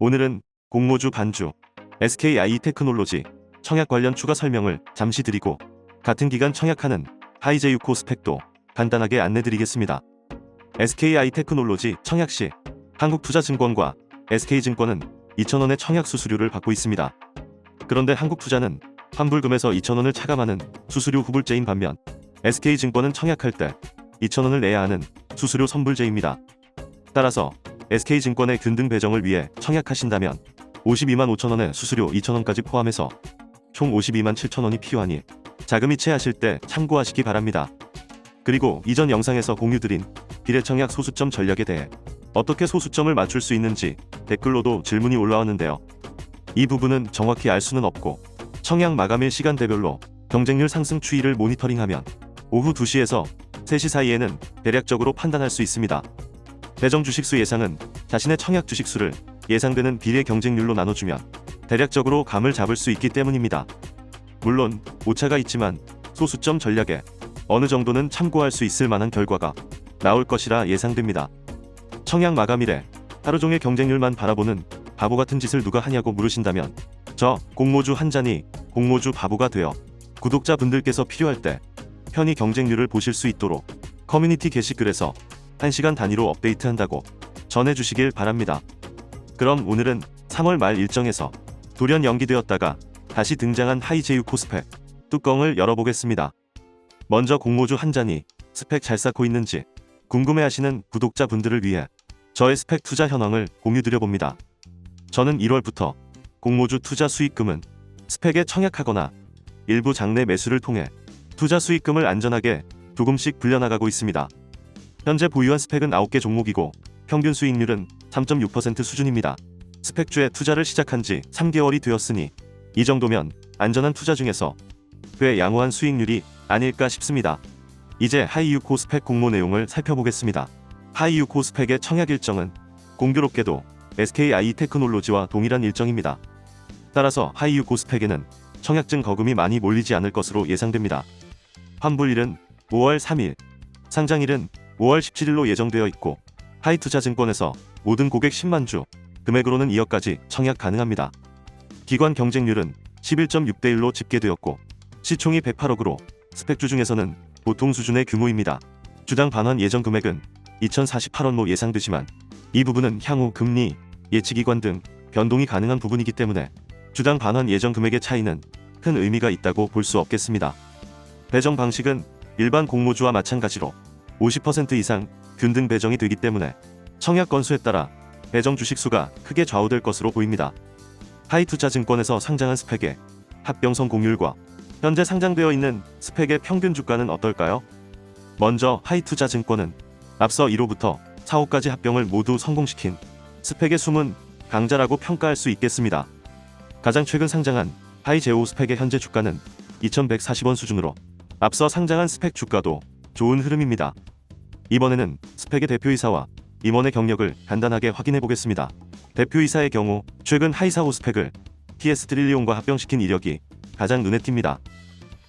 오늘은 공모주 반주, SKI 테크놀로지, 청약 관련 추가 설명을 잠시 드리고 같은 기간 청약하는 하이제유코 스펙도 간단하게 안내드리겠습니다. SKI 테크놀로지 청약 시 한국투자증권과 SK증권은 2,000원의 청약 수수료를 받고 있습니다. 그런데 한국투자는 환불금에서 2,000원을 차감하는 수수료 후불제인 반면 SK증권은 청약할 때 2,000원을 내야 하는 수수료 선불제입니다. 따라서 SK증권의 균등 배정을 위해 청약하신다면 52만 5천원의 수수료 2천원까지 포함해서 총 52만 7천원이 필요하니 자금 이체하실 때 참고하시기 바랍니다. 그리고 이전 영상에서 공유드린 비례청약 소수점 전략에 대해 어떻게 소수점을 맞출 수 있는지 댓글로도 질문이 올라왔는데요. 이 부분은 정확히 알 수는 없고 청약 마감일 시간대별로 경쟁률 상승 추이를 모니터링하면 오후 2시에서 3시 사이에는 대략적으로 판단할 수 있습니다. 배정 주식수 예상은 자신의 청약 주식수를 예상되는 비례 경쟁률로 나눠주면 대략적으로 감을 잡을 수 있기 때문입니다. 물론 오차가 있지만 소수점 전략에 어느 정도는 참고할 수 있을 만한 결과가 나올 것이라 예상됩니다. 청약 마감일에 하루 종일 경쟁률만 바라보는 바보 같은 짓을 누가 하냐고 물으신다면 저 공모주 한 잔이 공모주 바보가 되어 구독자분들께서 필요할 때 편히 경쟁률을 보실 수 있도록 커뮤니티 게시글에서 1시간 단위로 업데이트한다고 전해주시길 바랍니다. 그럼 오늘은 3월 말 일정에서 돌연 연기되었다가 다시 등장한 하이제유 코스펙 뚜껑을 열어보겠습니다. 먼저 공모주 한 잔이 스펙 잘 쌓고 있는지 궁금해하시는 구독자분들을 위해 저의 스펙 투자 현황을 공유드려봅니다. 저는 1월부터 공모주 투자 수익금은 스펙에 청약하거나 일부 장내 매수를 통해 투자 수익금을 안전하게 조금씩 불려나가고 있습니다. 현재 보유한 스펙은 9개 종목이고 평균 수익률은 3.6% 수준입니다. 스펙주에 투자를 시작한 지 3개월이 되었으니 이 정도면 안전한 투자 중에서 꽤 양호한 수익률이 아닐까 싶습니다. 이제 하이유코 스펙 공모 내용을 살펴보겠습니다. 하이유코 스펙의 청약 일정은 공교롭게도 SKI 테크놀로지와 동일한 일정입니다. 따라서 하이유코 스펙에는 청약증 거금이 많이 몰리지 않을 것으로 예상됩니다. 환불일은 5월 3일, 상장일은 5월 17일로 예정되어 있고 하이투자증권에서 모든 고객 10만 주, 금액으로는 2억까지 청약 가능합니다. 기관 경쟁률은 11.6대 1로 집계되었고 시총이 108억으로 스펙주 중에서는 보통 수준의 규모입니다. 주당 반환 예정 금액은 2,048원로 예상되지만 이 부분은 향후 금리, 예치기관 등 변동이 가능한 부분이기 때문에 주당 반환 예정 금액의 차이는 큰 의미가 있다고 볼 수 없겠습니다. 배정 방식은 일반 공모주와 마찬가지로 50% 이상 균등 배정이 되기 때문에 청약 건수에 따라 배정 주식수가 크게 좌우될 것으로 보입니다. 하이투자증권에서 상장한 스펙의 합병성 공률과 현재 상장되어 있는 스펙의 평균 주가는 어떨까요? 먼저 하이투자증권은 앞서 1호부터 4호까지 합병을 모두 성공시킨 스펙의 숨은 강자라고 평가할 수 있겠습니다. 가장 최근 상장한 하이제오 스펙의 현재 주가는 2140원 수준으로 앞서 상장한 스펙 주가도 좋은 흐름입니다. 이번에는 스펙의 대표이사와 임원의 경력을 간단하게 확인해 보겠습니다. 대표이사의 경우 최근 하이사호 스펙을 TS 트릴리온과 합병시킨 이력이 가장 눈에 띕니다.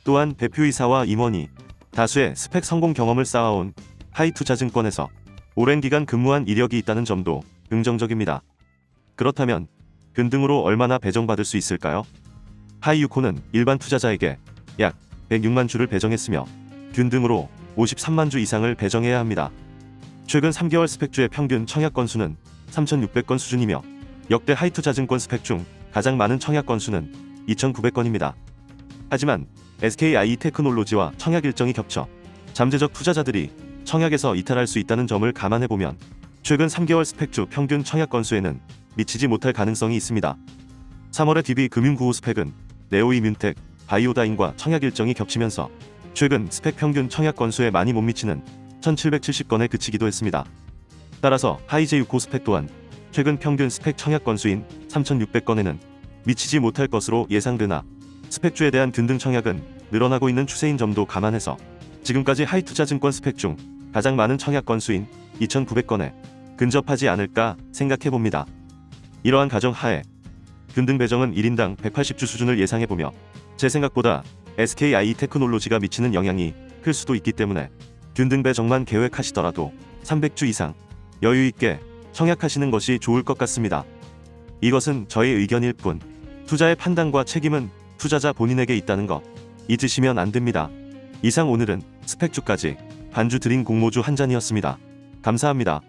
또한 대표이사와 임원이 다수의 스펙 성공 경험을 쌓아온 하이투자증권에서 오랜 기간 근무한 이력이 있다는 점도 긍정적입니다. 그렇다면 균등으로 얼마나 배정받을 수 있을까요? 하이유코는 일반 투자자에게 약 106만 주를 배정했으며 균등으로 53만 주 이상을 배정해야 합니다. 최근 3개월 스펙주의 평균 청약 건수는 3,600건 수준이며 역대 하이투자증권 스펙 중 가장 많은 청약 건수는 2,900건입니다. 하지만 SKI 테크놀로지와 청약 일정이 겹쳐 잠재적 투자자들이 청약에서 이탈할 수 있다는 점을 감안해 보면 최근 3개월 스펙주 평균 청약 건수에는 미치지 못할 가능성이 있습니다. 3월의 DB 금융구호 스펙은 네오이뮨텍, 바이오다인과 청약 일정이 겹치면서 최근 스펙 평균 청약 건수에 많이 못 미치는 1770건에 그치기도 했습니다. 따라서 하이제유코 스펙 또한 최근 평균 스펙 청약 건수인 3600건에는 미치지 못할 것으로 예상되나 스펙주에 대한 균등 청약은 늘어나고 있는 추세인 점도 감안해서 지금까지 하이투자증권 스펙 중 가장 많은 청약 건수인 2900건에 근접하지 않을까 생각해 봅니다. 이러한 가정 하에 균등 배정은 1인당 180주 수준을 예상해 보며 제 생각보다 SKI 테크놀로지가 미치는 영향이 클 수도 있기 때문에 균등 배정만 계획하시더라도 300주 이상 여유 있게 청약하시는 것이 좋을 것 같습니다. 이것은 저의 의견일 뿐. 투자의 판단과 책임은 투자자 본인에게 있다는 거 잊으시면 안 됩니다. 이상 오늘은 스펙주까지 반주 드린 공모주 한 잔이었습니다. 감사합니다.